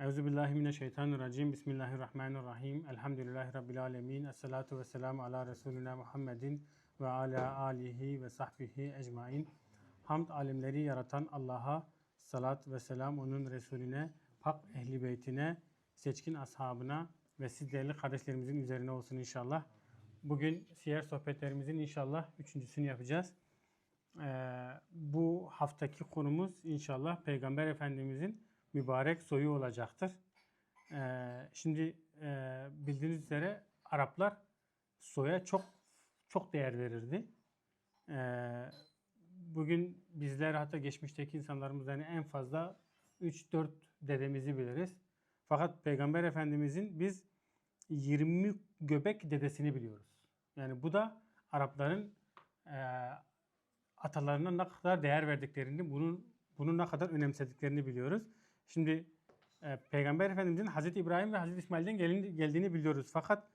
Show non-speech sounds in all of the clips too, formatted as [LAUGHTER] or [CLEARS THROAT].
Euzubillahimineşşeytanirracim. Bismillahirrahmanirrahim. Elhamdülillahi Rabbil alemin. Esselatu ve selamu ala Resulina Muhammedin ve ala alihi ve sahbihi ecmain. Hamd alemleri yaratan Allah'a salat ve selam onun Resulüne, pak ehli beytine, seçkin ashabına ve siz değerli kardeşlerimizin üzerine olsun inşallah. Bugün siyer sohbetlerimizin inşallah üçüncüsünü yapacağız. Ee, bu haftaki konumuz inşallah Peygamber Efendimizin mübarek soyu olacaktır. Ee, şimdi e, bildiğiniz üzere Araplar soya çok çok değer verirdi. Ee, bugün bizler hatta geçmişteki insanlarımızdan yani en fazla 3-4 dedemizi biliriz. Fakat Peygamber Efendimizin biz 20 göbek dedesini biliyoruz. Yani bu da Arapların e, atalarına ne kadar değer verdiklerini, bunun bunu ne kadar önemsediklerini biliyoruz. Şimdi e, Peygamber Efendimizin Hazreti İbrahim ve Hazreti İsmail'den gelin, geldiğini biliyoruz. Fakat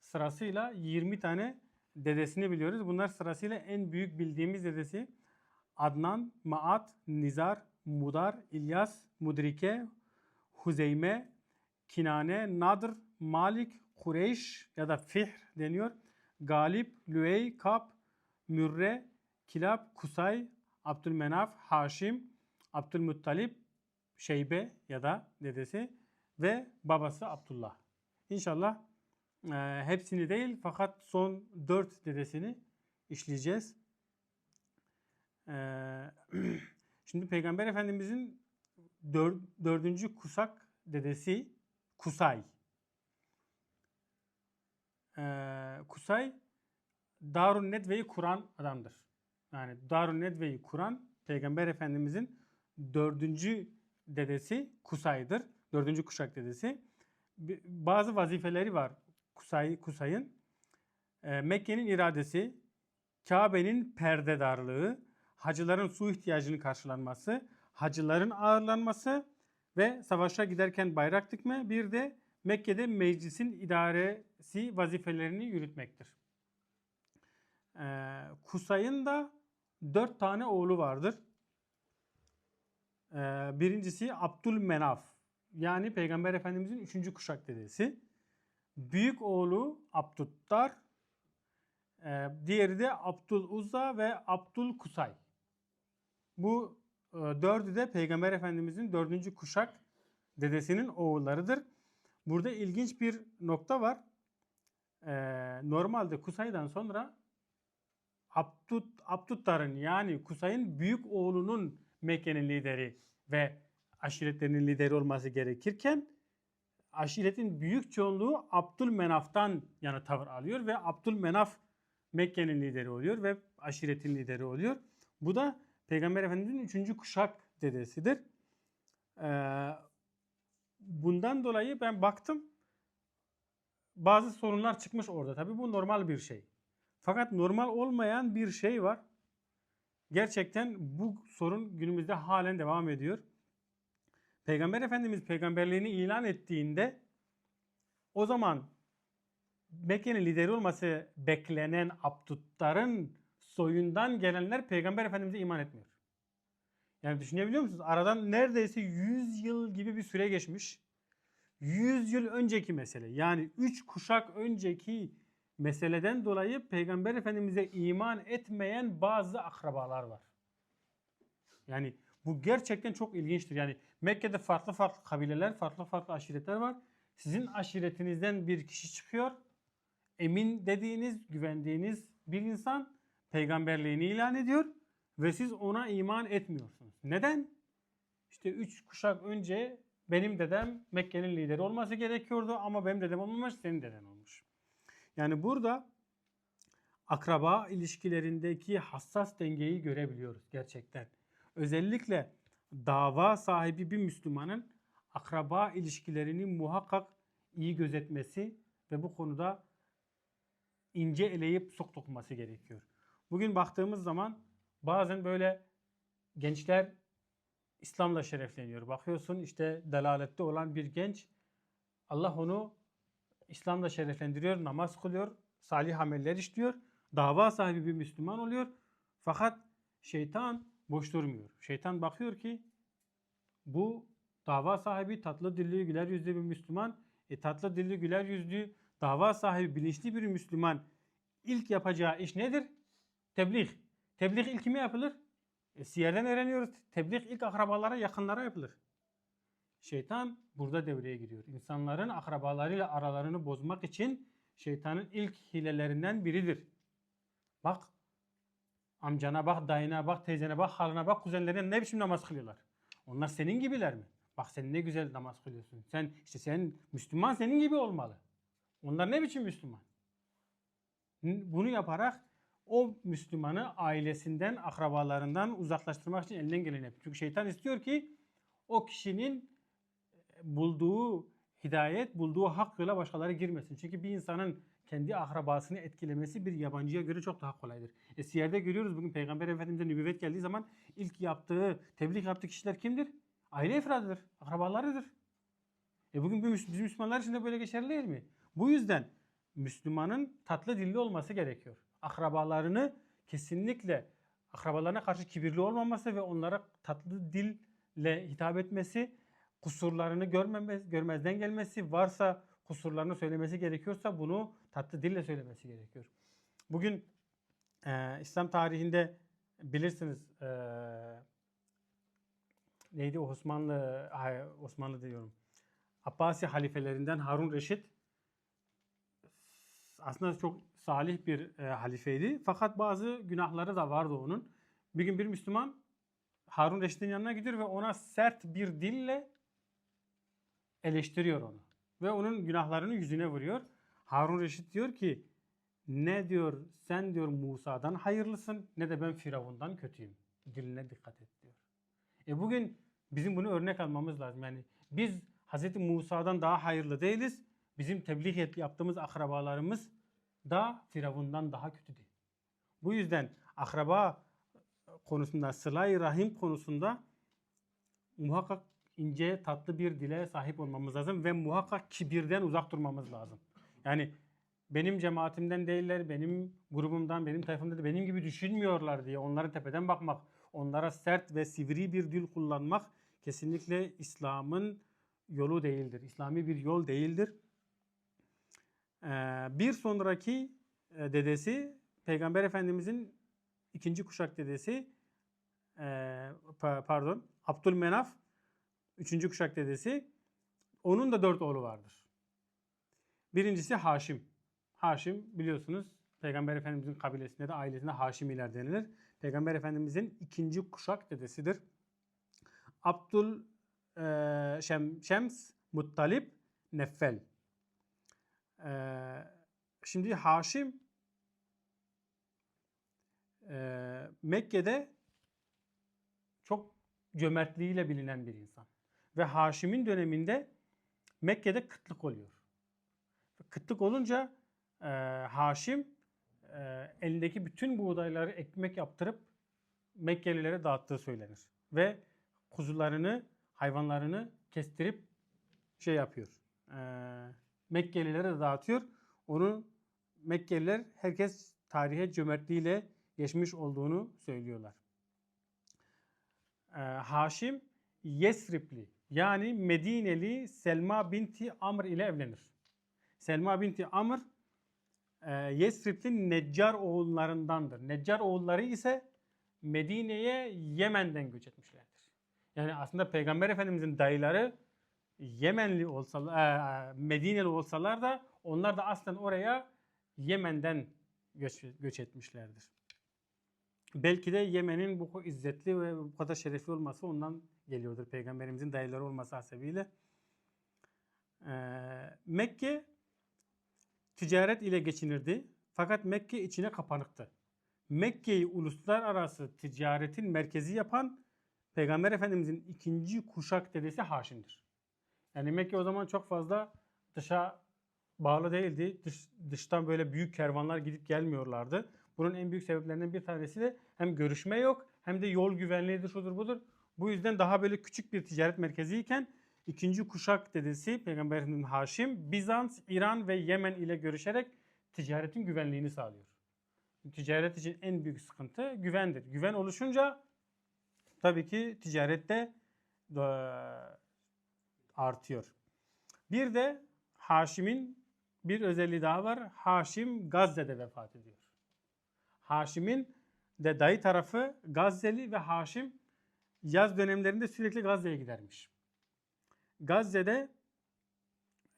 sırasıyla 20 tane dedesini biliyoruz. Bunlar sırasıyla en büyük bildiğimiz dedesi Adnan, Maat, Nizar, Mudar, İlyas, Mudrike, Huzeyme, Kinane, Nadr, Malik, Kureyş ya da Fihr deniyor. Galip, Lüey, Kap, Mürre, Kilab, Kusay, Abdülmenaf, Haşim, Abdülmuttalip, Şeybe ya da dedesi ve babası Abdullah. İnşallah e, hepsini değil fakat son dört dedesini işleyeceğiz. E, [CLEARS THROAT] şimdi Peygamber Efendimizin dör, dördüncü kusak dedesi Kusay. E, Kusay Darun Nedve'yi kuran adamdır. Yani Darun Nedve'yi kuran Peygamber Efendimizin dördüncü dedesi Kusay'dır. Dördüncü kuşak dedesi. Bazı vazifeleri var Kusay, Kusay'ın. E, Mekke'nin iradesi, Kabe'nin perdedarlığı, hacıların su ihtiyacının karşılanması, hacıların ağırlanması ve savaşa giderken bayrak dikme, bir de Mekke'de meclisin idaresi vazifelerini yürütmektir. Ee, Kusay'ın da dört tane oğlu vardır. Ee, birincisi Abdülmenaf. Yani Peygamber Efendimizin üçüncü kuşak dedesi. Büyük oğlu Abduttar. Ee, diğeri de Abdül Uzza ve Abdül Kusay. Bu e, dördü de Peygamber Efendimizin dördüncü kuşak dedesinin oğullarıdır. Burada ilginç bir nokta var. Ee, normalde Kusay'dan sonra Abdut, Abduttar'ın yani Kusay'ın büyük oğlunun Mekke'nin lideri ve aşiretlerinin lideri olması gerekirken aşiretin büyük çoğunluğu Abdülmenaf'tan yana tavır alıyor ve Abdülmenaf Mekke'nin lideri oluyor ve aşiretin lideri oluyor. Bu da Peygamber Efendimiz'in üçüncü kuşak dedesidir. Ee, bundan dolayı ben baktım bazı sorunlar çıkmış orada. Tabii bu normal bir şey. Fakat normal olmayan bir şey var. Gerçekten bu sorun günümüzde halen devam ediyor. Peygamber Efendimiz peygamberliğini ilan ettiğinde o zaman Mekke'nin lideri olması beklenen Abduttar'ın soyundan gelenler Peygamber Efendimiz'e iman etmiyor. Yani düşünebiliyor musunuz? Aradan neredeyse 100 yıl gibi bir süre geçmiş. 100 yıl önceki mesele. Yani 3 kuşak önceki meseleden dolayı Peygamber Efendimiz'e iman etmeyen bazı akrabalar var. Yani bu gerçekten çok ilginçtir. Yani Mekke'de farklı farklı kabileler, farklı farklı aşiretler var. Sizin aşiretinizden bir kişi çıkıyor. Emin dediğiniz, güvendiğiniz bir insan peygamberliğini ilan ediyor ve siz ona iman etmiyorsunuz. Neden? İşte üç kuşak önce benim dedem Mekke'nin lideri olması gerekiyordu ama benim dedem olmamış, senin deden olmuş. Yani burada akraba ilişkilerindeki hassas dengeyi görebiliyoruz gerçekten. Özellikle dava sahibi bir Müslümanın akraba ilişkilerini muhakkak iyi gözetmesi ve bu konuda ince eleyip sok dokunması gerekiyor. Bugün baktığımız zaman bazen böyle gençler İslam'la şerefleniyor. Bakıyorsun işte delalette olan bir genç Allah onu İslam'la şereflendiriyor, namaz kılıyor, salih ameller işliyor, dava sahibi bir Müslüman oluyor. Fakat şeytan boş durmuyor. Şeytan bakıyor ki bu dava sahibi, tatlı dilli, güler yüzlü bir Müslüman. E, tatlı dilli, güler yüzlü, dava sahibi, bilinçli bir Müslüman ilk yapacağı iş nedir? Tebliğ. Tebliğ ilk kime yapılır? E, siyerden öğreniyoruz. Tebliğ ilk akrabalara, yakınlara yapılır. Şeytan burada devreye giriyor. İnsanların akrabalarıyla aralarını bozmak için şeytanın ilk hilelerinden biridir. Bak amcana bak, dayına bak, teyzene bak, halına bak, kuzenlerine ne biçim namaz kılıyorlar. Onlar senin gibiler mi? Bak sen ne güzel namaz kılıyorsun. Sen işte sen Müslüman senin gibi olmalı. Onlar ne biçim Müslüman? Bunu yaparak o Müslümanı ailesinden, akrabalarından uzaklaştırmak için elinden geleni yapıyor. Çünkü şeytan istiyor ki o kişinin bulduğu hidayet, bulduğu hakkıyla başkaları girmesin. Çünkü bir insanın kendi akrabasını etkilemesi bir yabancıya göre çok daha kolaydır. E siyerde görüyoruz bugün Peygamber Efendimiz'e nübüvvet geldiği zaman ilk yaptığı, tebliğ yaptığı kişiler kimdir? Aile efradıdır, akrabalarıdır. E bugün bizim Müslümanlar için de böyle geçerli değil mi? Bu yüzden Müslümanın tatlı dilli olması gerekiyor. Akrabalarını kesinlikle akrabalarına karşı kibirli olmaması ve onlara tatlı dille hitap etmesi, kusurlarını görmemez, görmezden gelmesi, varsa kusurlarını söylemesi gerekiyorsa bunu tatlı dille söylemesi gerekiyor. Bugün e, İslam tarihinde bilirsiniz e, neydi Osmanlı Osmanlı diyorum. Abbasi halifelerinden Harun Reşit aslında çok salih bir e, halifeydi. Fakat bazı günahları da vardı onun. Bir gün bir Müslüman Harun Reşit'in yanına gidiyor ve ona sert bir dille eleştiriyor onu. Ve onun günahlarını yüzüne vuruyor. Harun Reşit diyor ki ne diyor sen diyor Musa'dan hayırlısın ne de ben Firavun'dan kötüyüm. Diline dikkat et diyor. E bugün bizim bunu örnek almamız lazım. Yani biz Hz. Musa'dan daha hayırlı değiliz. Bizim tebliğ yaptığımız akrabalarımız da Firavun'dan daha kötüdür. Bu yüzden akraba konusunda, sıla-i rahim konusunda muhakkak ince, tatlı bir dile sahip olmamız lazım ve muhakkak kibirden uzak durmamız lazım. Yani benim cemaatimden değiller, benim grubumdan, benim tayfamdan da benim gibi düşünmüyorlar diye onlara tepeden bakmak, onlara sert ve sivri bir dil kullanmak kesinlikle İslam'ın yolu değildir. İslami bir yol değildir. Ee, bir sonraki e, dedesi Peygamber Efendimizin ikinci kuşak dedesi e, pa- pardon Abdülmenaf üçüncü kuşak dedesi onun da dört oğlu vardır. Birincisi Haşim. Haşim biliyorsunuz Peygamber Efendimizin kabilesinde de ailesinde Haşimiler denilir. Peygamber Efendimizin ikinci kuşak dedesidir. Abdül e, Şem, Şems, Muttalip, Neffel. Ee, şimdi Haşim e, Mekke'de çok cömertliğiyle bilinen bir insan. Ve Haşim'in döneminde Mekke'de kıtlık oluyor. Kıtlık olunca e, Haşim e, elindeki bütün buğdayları ekmek yaptırıp Mekkelilere dağıttığı söylenir. Ve kuzularını, hayvanlarını kestirip şey yapıyor. E, Mekkelilere dağıtıyor. Onu Mekkeliler herkes tarihe cömertliğiyle geçmiş olduğunu söylüyorlar. Ee, Haşim Yesripli yani Medineli Selma binti Amr ile evlenir. Selma binti Amr e, Yesripli Neccar oğullarındandır. Neccar oğulları ise Medine'ye Yemen'den göç etmişlerdir. Yani aslında Peygamber Efendimizin dayıları Yemenli olsalar, e, Medineli olsalar da onlar da aslen oraya Yemen'den göç, göç etmişlerdir. Belki de Yemen'in bu izzetli ve bu kadar şerefli olması ondan geliyordur. Peygamberimizin dayıları olması hasebiyle. Ee, Mekke ticaret ile geçinirdi. Fakat Mekke içine kapanıktı. Mekke'yi uluslararası ticaretin merkezi yapan Peygamber Efendimizin ikinci kuşak dedesi Haşim'dir. Yani Mekke o zaman çok fazla dışa bağlı değildi. Dış, dıştan böyle büyük kervanlar gidip gelmiyorlardı. Bunun en büyük sebeplerinden bir tanesi de hem görüşme yok hem de yol güvenliğidir şudur budur. Bu yüzden daha böyle küçük bir ticaret merkeziyken ikinci kuşak dedesi Peygamber Efendimiz Haşim Bizans, İran ve Yemen ile görüşerek ticaretin güvenliğini sağlıyor. Ticaret için en büyük sıkıntı güvendir. Güven oluşunca tabii ki ticarette e, artıyor. Bir de Haşim'in bir özelliği daha var. Haşim Gazze'de vefat ediyor. Haşim'in de dayı tarafı Gazze'li ve Haşim yaz dönemlerinde sürekli Gazze'ye gidermiş. Gazze'de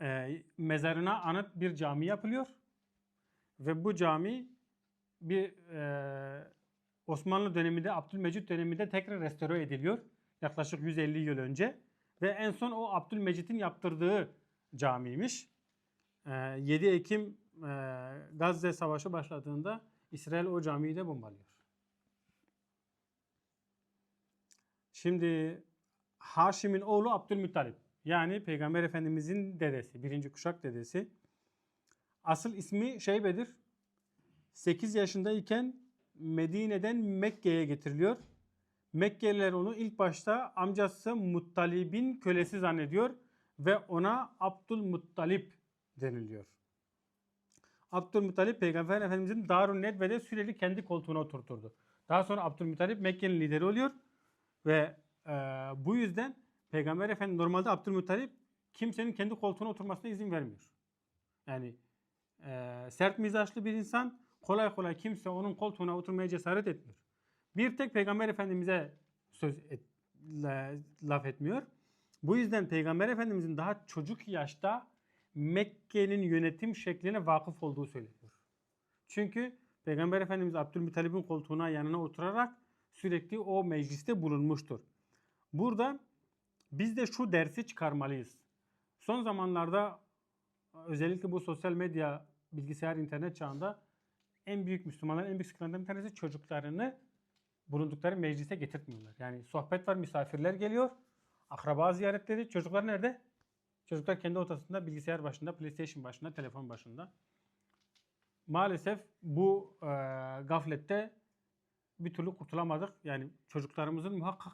e, mezarına anıt bir cami yapılıyor. Ve bu cami bir e, Osmanlı döneminde, Abdülmecit döneminde tekrar restore ediliyor. Yaklaşık 150 yıl önce. Ve en son o Abdülmecit'in yaptırdığı camiymiş. E, 7 Ekim e, Gazze Savaşı başladığında İsrail o camiyi de bombalıyor. Şimdi Haşim'in oğlu Abdülmuttalip. Yani Peygamber Efendimizin dedesi, birinci kuşak dedesi. Asıl ismi Şeybe'dir. 8 yaşındayken Medine'den Mekke'ye getiriliyor. Mekkeliler onu ilk başta amcası Muttalib'in kölesi zannediyor ve ona Abdülmuttalip deniliyor. Abdülmuttalip Peygamber Efendimizin Darun Nedve'de sürekli kendi koltuğuna oturturdu. Daha sonra Abdülmuttalip Mekke'nin lideri oluyor ve e, bu yüzden Peygamber Efendimiz normalde Abdülmuttalip kimsenin kendi koltuğuna oturmasına izin vermiyor. Yani e, sert mizaçlı bir insan kolay kolay kimse onun koltuğuna oturmaya cesaret etmiyor. Bir tek Peygamber Efendimiz'e söz et, la, laf etmiyor. Bu yüzden Peygamber Efendimiz'in daha çocuk yaşta Mekke'nin yönetim şekline vakıf olduğu söyleniyor. Çünkü Peygamber Efendimiz Abdülmuttalib'in koltuğuna yanına oturarak sürekli o mecliste bulunmuştur. Burada biz de şu dersi çıkarmalıyız. Son zamanlarda özellikle bu sosyal medya, bilgisayar, internet çağında en büyük Müslümanların en büyük sıkıntılarından bir tanesi çocuklarını bulundukları meclise getirtmiyorlar. Yani sohbet var, misafirler geliyor. Akraba ziyaretleri. Çocuklar nerede? Çocuklar kendi odasında, bilgisayar başında, PlayStation başında, telefon başında. Maalesef bu e, gaflette bir türlü kurtulamadık. Yani çocuklarımızın muhakkak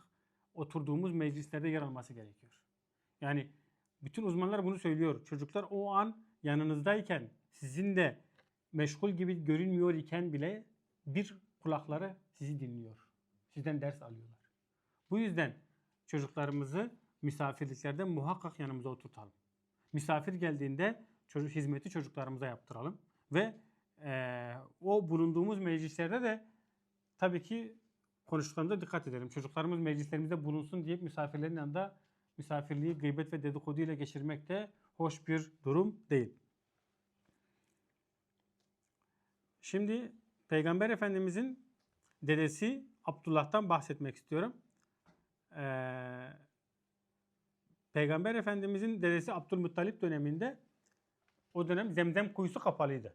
oturduğumuz meclislerde yer alması gerekiyor. Yani bütün uzmanlar bunu söylüyor. Çocuklar o an yanınızdayken sizin de meşgul gibi görünmüyor iken bile bir kulakları sizi dinliyor. Sizden ders alıyorlar. Bu yüzden çocuklarımızı misafirliklerde muhakkak yanımıza oturtalım. Misafir geldiğinde çocuk hizmeti çocuklarımıza yaptıralım ve e, o bulunduğumuz meclislerde de tabii ki konuştuklarımıza dikkat edelim. Çocuklarımız meclislerimizde bulunsun diye misafirlerin yanında misafirliği gıybet ve dedikodu ile geçirmek de hoş bir durum değil. Şimdi Peygamber Efendimizin dedesi Abdullah'tan bahsetmek istiyorum. Ee, Peygamber Efendimizin dedesi Abdülmuttalip döneminde o dönem zemzem kuyusu kapalıydı.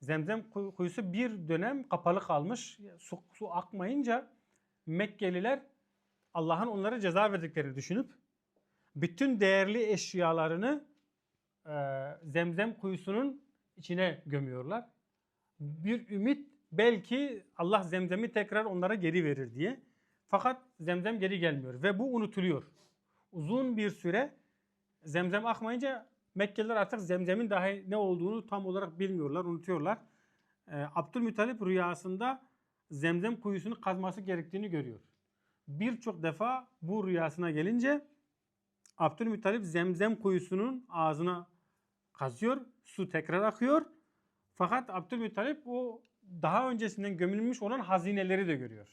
Zemzem kuyusu bir dönem kapalı kalmış. Su, su akmayınca Mekkeliler Allah'ın onlara ceza verdiklerini düşünüp bütün değerli eşyalarını e, zemzem kuyusunun içine gömüyorlar. Bir ümit belki Allah zemzemi tekrar onlara geri verir diye. Fakat zemzem geri gelmiyor ve bu unutuluyor. Uzun bir süre zemzem akmayınca Mekkeliler artık zemzemin dahi ne olduğunu tam olarak bilmiyorlar, unutuyorlar. Ee, Abdülmuttalip rüyasında zemzem kuyusunu kazması gerektiğini görüyor. Birçok defa bu rüyasına gelince Abdülmuttalip zemzem kuyusunun ağzına kazıyor, su tekrar akıyor. Fakat Abdülmuttalip o daha öncesinden gömülmüş olan hazineleri de görüyor.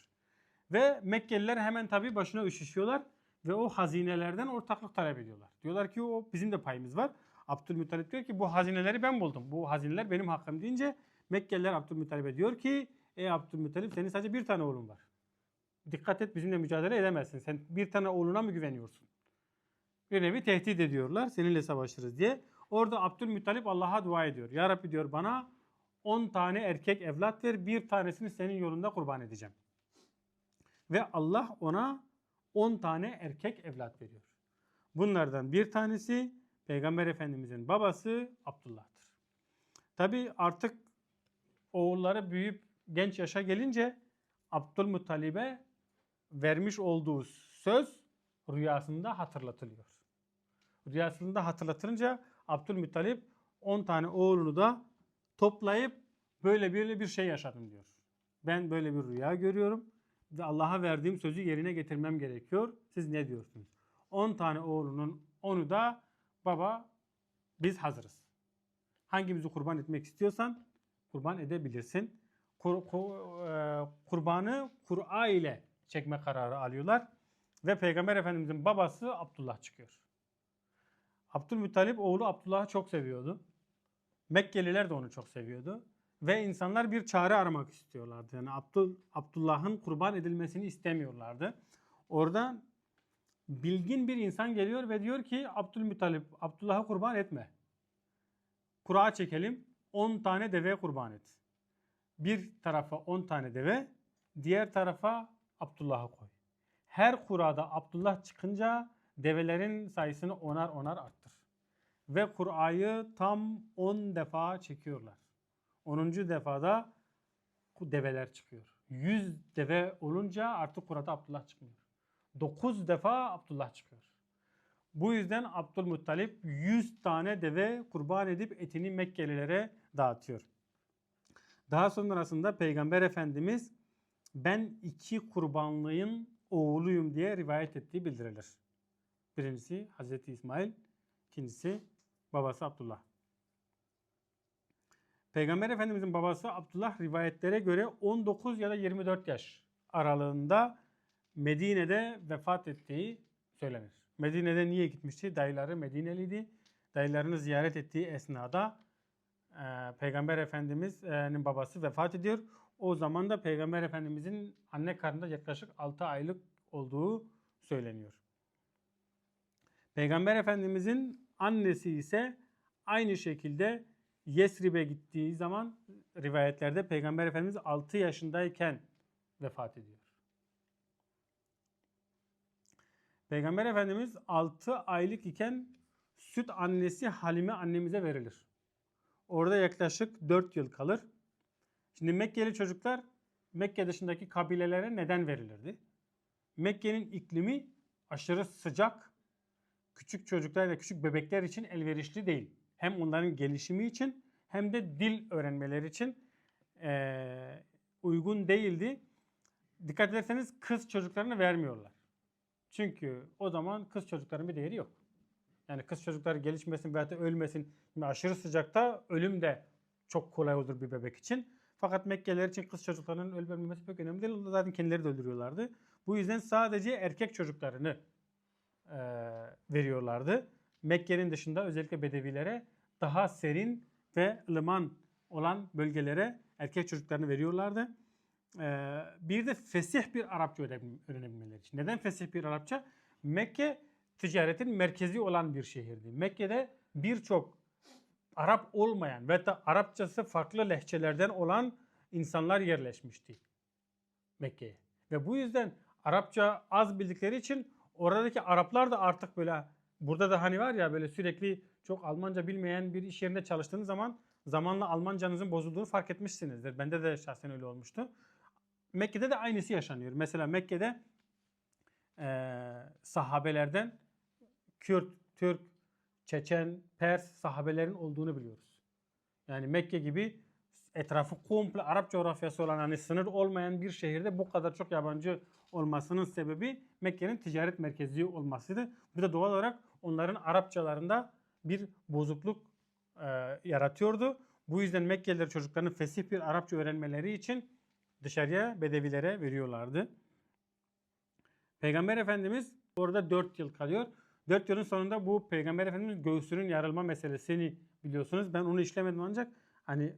Ve Mekkeliler hemen tabii başına üşüşüyorlar ve o hazinelerden ortaklık talep ediyorlar. Diyorlar ki o bizim de payımız var. Abdülmuttalip diyor ki bu hazineleri ben buldum. Bu hazineler benim hakkım deyince Mekkeliler Abdülmuttalip'e diyor ki ey Abdülmuttalip senin sadece bir tane oğlun var. Dikkat et bizimle mücadele edemezsin. Sen bir tane oğluna mı güveniyorsun? Bir nevi tehdit ediyorlar seninle savaşırız diye. Orada Abdülmuttalip Allah'a dua ediyor. Ya Rabbi diyor bana 10 tane erkek evlat ver bir tanesini senin yolunda kurban edeceğim. Ve Allah ona 10 tane erkek evlat veriyor. Bunlardan bir tanesi Peygamber Efendimizin babası Abdullah'tır. Tabi artık oğulları büyüyüp genç yaşa gelince Abdülmuttalib'e vermiş olduğu söz rüyasında hatırlatılıyor. Rüyasında hatırlatılınca Abdülmuttalip 10 tane oğlunu da toplayıp böyle böyle bir şey yaşadım diyor. Ben böyle bir rüya görüyorum ve Allah'a verdiğim sözü yerine getirmem gerekiyor. Siz ne diyorsunuz? 10 tane oğlunun Onu da baba biz hazırız. Hangimizi kurban etmek istiyorsan kurban edebilirsin. Kur- ku- e, kurbanı Kur'a ile çekme kararı alıyorlar. Ve Peygamber Efendimizin babası Abdullah çıkıyor. Abdülmuttalip oğlu Abdullah'ı çok seviyordu. Mekkeliler de onu çok seviyordu. Ve insanlar bir çare aramak istiyorlardı. Yani Abdul, Abdullah'ın kurban edilmesini istemiyorlardı. Orada bilgin bir insan geliyor ve diyor ki Abdülmuttalip Abdullah'ı kurban etme. Kura çekelim 10 tane deve kurban et. Bir tarafa 10 tane deve, diğer tarafa Abdullah'ı koy. Her kurada Abdullah çıkınca develerin sayısını onar onar arttır. Ve Kur'a'yı tam 10 defa çekiyorlar. 10. defada develer çıkıyor. 100 deve olunca artık kurada Abdullah çıkmıyor. 9 defa Abdullah çıkıyor. Bu yüzden Abdülmuttalip 100 tane deve kurban edip etini Mekkelilere dağıtıyor. Daha sonrasında Peygamber Efendimiz ben iki kurbanlığın oğluyum diye rivayet ettiği bildirilir. Birincisi Hazreti İsmail, ikincisi babası Abdullah. Peygamber Efendimizin babası Abdullah rivayetlere göre 19 ya da 24 yaş aralığında Medine'de vefat ettiği söylenir. Medine'de niye gitmişti? Dayıları Medineliydi. Dayılarını ziyaret ettiği esnada e, Peygamber Efendimiz'in babası vefat ediyor. O zaman da Peygamber Efendimiz'in anne karnında yaklaşık 6 aylık olduğu söyleniyor. Peygamber Efendimiz'in annesi ise aynı şekilde Yesrib'e gittiği zaman rivayetlerde Peygamber Efendimiz 6 yaşındayken vefat ediyor. Peygamber Efendimiz 6 aylık iken süt annesi Halime annemize verilir. Orada yaklaşık 4 yıl kalır. Şimdi Mekkeli çocuklar Mekke dışındaki kabilelere neden verilirdi? Mekke'nin iklimi aşırı sıcak, küçük çocuklar ve küçük bebekler için elverişli değil. Hem onların gelişimi için hem de dil öğrenmeleri için eee, uygun değildi. Dikkat ederseniz kız çocuklarını vermiyorlar. Çünkü o zaman kız çocukların bir değeri yok. Yani kız çocukları gelişmesin veya ölmesin. Şimdi aşırı sıcakta ölüm de çok kolay olur bir bebek için. Fakat Mekkeliler için kız çocuklarının ölmemesi pek önemli değil. Zaten kendileri de öldürüyorlardı. Bu yüzden sadece erkek çocuklarını e, veriyorlardı. Mekke'nin dışında özellikle Bedevilere daha serin ve ılıman olan bölgelere erkek çocuklarını veriyorlardı. Ee, bir de fesih bir Arapça öğren- öğrenebilmeleri için. Neden fesih bir Arapça? Mekke ticaretin merkezi olan bir şehirdi. Mekke'de birçok Arap olmayan ve da Arapçası farklı lehçelerden olan insanlar yerleşmişti Mekke'ye. Ve bu yüzden Arapça az bildikleri için oradaki Araplar da artık böyle burada da hani var ya böyle sürekli çok Almanca bilmeyen bir iş yerinde çalıştığınız zaman zamanla Almancanızın bozulduğunu fark etmişsinizdir. Bende de şahsen öyle olmuştu. Mekke'de de aynısı yaşanıyor. Mesela Mekke'de eee, sahabelerden Kürt, Türk, Çeçen, Pers sahabelerin olduğunu biliyoruz. Yani Mekke gibi etrafı komple Arap coğrafyası olan hani sınır olmayan bir şehirde bu kadar çok yabancı olmasının sebebi Mekke'nin ticaret merkezi olmasıydı. Bu da doğal olarak onların Arapçalarında bir bozukluk e, yaratıyordu. Bu yüzden Mekkeliler çocuklarının fesih bir Arapça öğrenmeleri için dışarıya Bedevilere veriyorlardı. Peygamber Efendimiz orada 4 yıl kalıyor. 4 yılın sonunda bu Peygamber Efendimiz göğsünün yarılma meselesini biliyorsunuz. Ben onu işlemedim ancak hani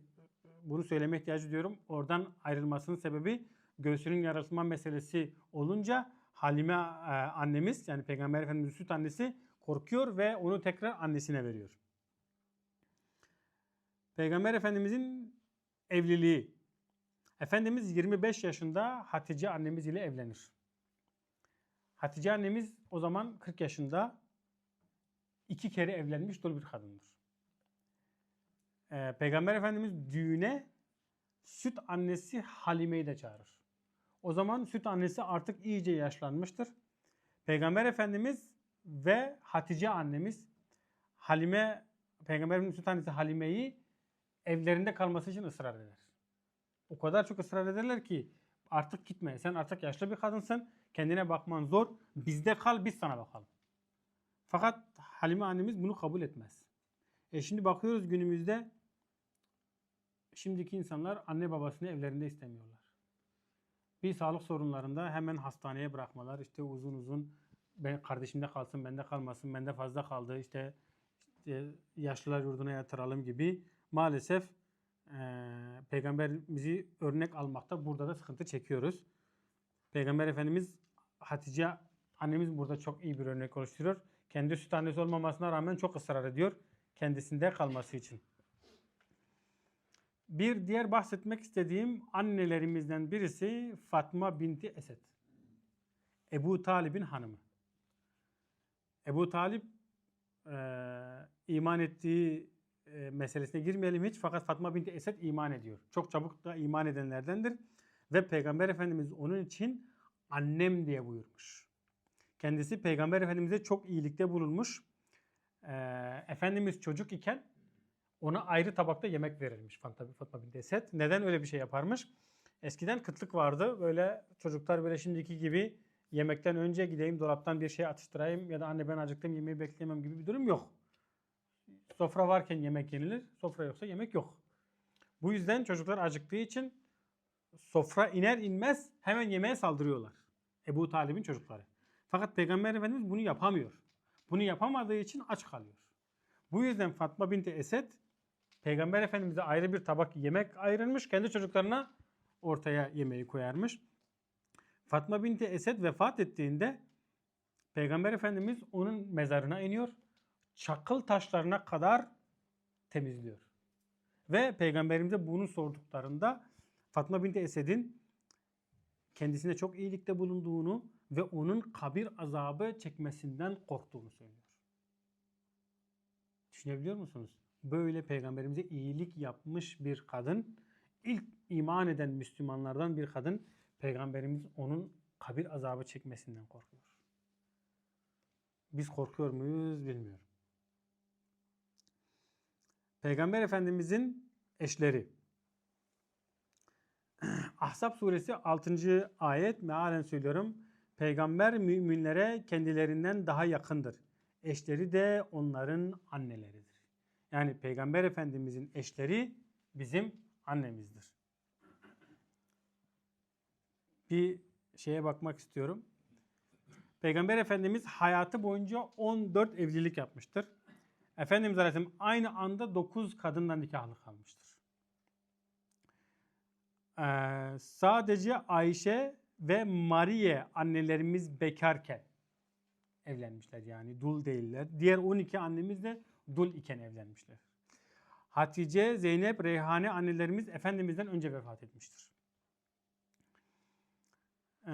bunu söyleme ihtiyacı duyuyorum. Oradan ayrılmasının sebebi göğsünün yarılma meselesi olunca Halime e, annemiz yani Peygamber Efendimiz'in süt annesi korkuyor ve onu tekrar annesine veriyor. Peygamber Efendimiz'in evliliği. Efendimiz 25 yaşında Hatice annemiz ile evlenir. Hatice annemiz o zaman 40 yaşında iki kere evlenmiş dolu bir kadındır. Ee, Peygamber Efendimiz düğüne süt annesi Halime'yi de çağırır. O zaman süt annesi artık iyice yaşlanmıştır. Peygamber Efendimiz ve Hatice annemiz Halime, Peygamber Efendimiz süt annesi Halime'yi evlerinde kalması için ısrar eder. O kadar çok ısrar ederler ki artık gitme. Sen artık yaşlı bir kadınsın. Kendine bakman zor. Bizde kal biz sana bakalım. Fakat Halime annemiz bunu kabul etmez. E şimdi bakıyoruz günümüzde şimdiki insanlar anne babasını evlerinde istemiyorlar. Bir sağlık sorunlarında hemen hastaneye bırakmalar. işte uzun uzun ben kardeşimde kalsın, bende kalmasın, bende fazla kaldı. işte işte yaşlılar yurduna yatıralım gibi maalesef peygamberimizi örnek almakta burada da sıkıntı çekiyoruz. Peygamber Efendimiz Hatice annemiz burada çok iyi bir örnek oluşturuyor. Kendi süt annesi olmamasına rağmen çok ısrar ediyor kendisinde kalması için. Bir diğer bahsetmek istediğim annelerimizden birisi Fatma binti Esed. Ebu Talib'in hanımı. Ebu Talip eee, iman ettiği eee, meselesine girmeyelim hiç fakat Fatma binti Esed iman ediyor. Çok çabuk da iman edenlerdendir. Ve Peygamber Efendimiz onun için annem diye buyurmuş. Kendisi Peygamber Efendimiz'e çok iyilikte bulunmuş. Eee, Efendimiz çocuk iken ona ayrı tabakta yemek verilmiş Fatma, binti Esed. Neden öyle bir şey yaparmış? Eskiden kıtlık vardı. Böyle çocuklar böyle şimdiki gibi yemekten önce gideyim dolaptan bir şey atıştırayım ya da anne ben acıktım yemeği bekleyemem gibi bir durum yok. Sofra varken yemek yenilir, sofra yoksa yemek yok. Bu yüzden çocuklar acıktığı için sofra iner inmez hemen yemeğe saldırıyorlar. Ebu Talib'in çocukları. Fakat Peygamber Efendimiz bunu yapamıyor. Bunu yapamadığı için aç kalıyor. Bu yüzden Fatma binti Esed Peygamber Efendimiz'e ayrı bir tabak yemek ayrılmış. Kendi çocuklarına ortaya yemeği koyarmış. Fatma binti Esed vefat ettiğinde Peygamber Efendimiz onun mezarına iniyor. Çakıl taşlarına kadar temizliyor. Ve Peygamberimize bunu sorduklarında Fatma binti Esed'in kendisine çok iyilikte bulunduğunu ve onun kabir azabı çekmesinden korktuğunu söylüyor. Düşünebiliyor musunuz? Böyle peygamberimize iyilik yapmış bir kadın, ilk iman eden Müslümanlardan bir kadın, peygamberimiz onun kabir azabı çekmesinden korkuyor. Biz korkuyor muyuz bilmiyorum. Peygamber Efendimizin eşleri. [CLEARS THROAT] Ahzab suresi 6. ayet mealen söylüyorum. Peygamber müminlere kendilerinden daha yakındır. Eşleri de onların anneleridir. Yani Peygamber Efendimizin eşleri bizim annemizdir. Bir şeye bakmak istiyorum. Peygamber Efendimiz hayatı boyunca 14 evlilik yapmıştır. Efendimiz Aleyhisselam aynı anda 9 kadından nikahlı kalmıştır. Ee, sadece Ayşe ve Mariye annelerimiz bekarken evlenmişler yani dul değiller. Diğer 12 annemiz de dul iken evlenmişler. Hatice, Zeynep, Reyhane annelerimiz Efendimiz'den önce vefat etmiştir. Ee,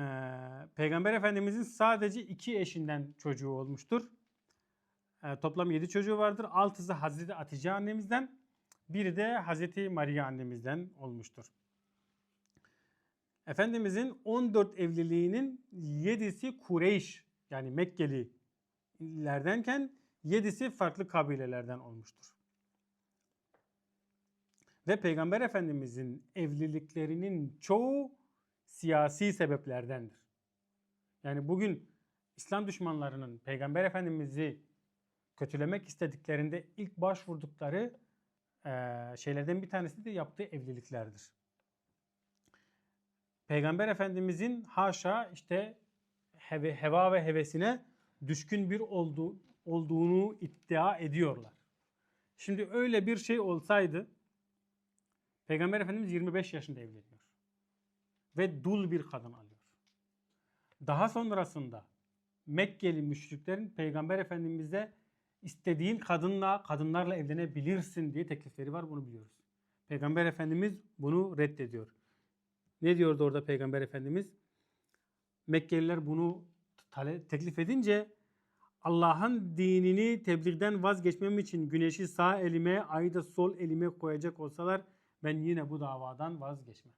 Peygamber Efendimiz'in sadece iki eşinden çocuğu olmuştur. Ee, toplam yedi çocuğu vardır. Altısı Hazreti Hatice annemizden, biri de Hazreti Maria annemizden olmuştur. Efendimizin 14 evliliğinin 7'si Kureyş yani Mekkelilerdenken 7'si farklı kabilelerden olmuştur. Ve Peygamber Efendimizin evliliklerinin çoğu siyasi sebeplerdendir. Yani bugün İslam düşmanlarının Peygamber Efendimiz'i kötülemek istediklerinde ilk başvurdukları eee, şeylerden bir tanesi de yaptığı evliliklerdir. Peygamber Efendimizin haşa işte heva ve hevesine düşkün bir olduğu, olduğunu iddia ediyorlar. Şimdi öyle bir şey olsaydı Peygamber Efendimiz 25 yaşında evleniyor. Ve dul bir kadın alıyor. Daha sonrasında Mekkeli müşriklerin Peygamber Efendimiz'e istediğin kadınla, kadınlarla evlenebilirsin diye teklifleri var bunu biliyoruz. Peygamber Efendimiz bunu reddediyor. Ne diyordu orada Peygamber Efendimiz? Mekkeliler bunu teklif edince Allah'ın dinini tebliğden vazgeçmem için güneşi sağ elime, ayı da sol elime koyacak olsalar ben yine bu davadan vazgeçmem.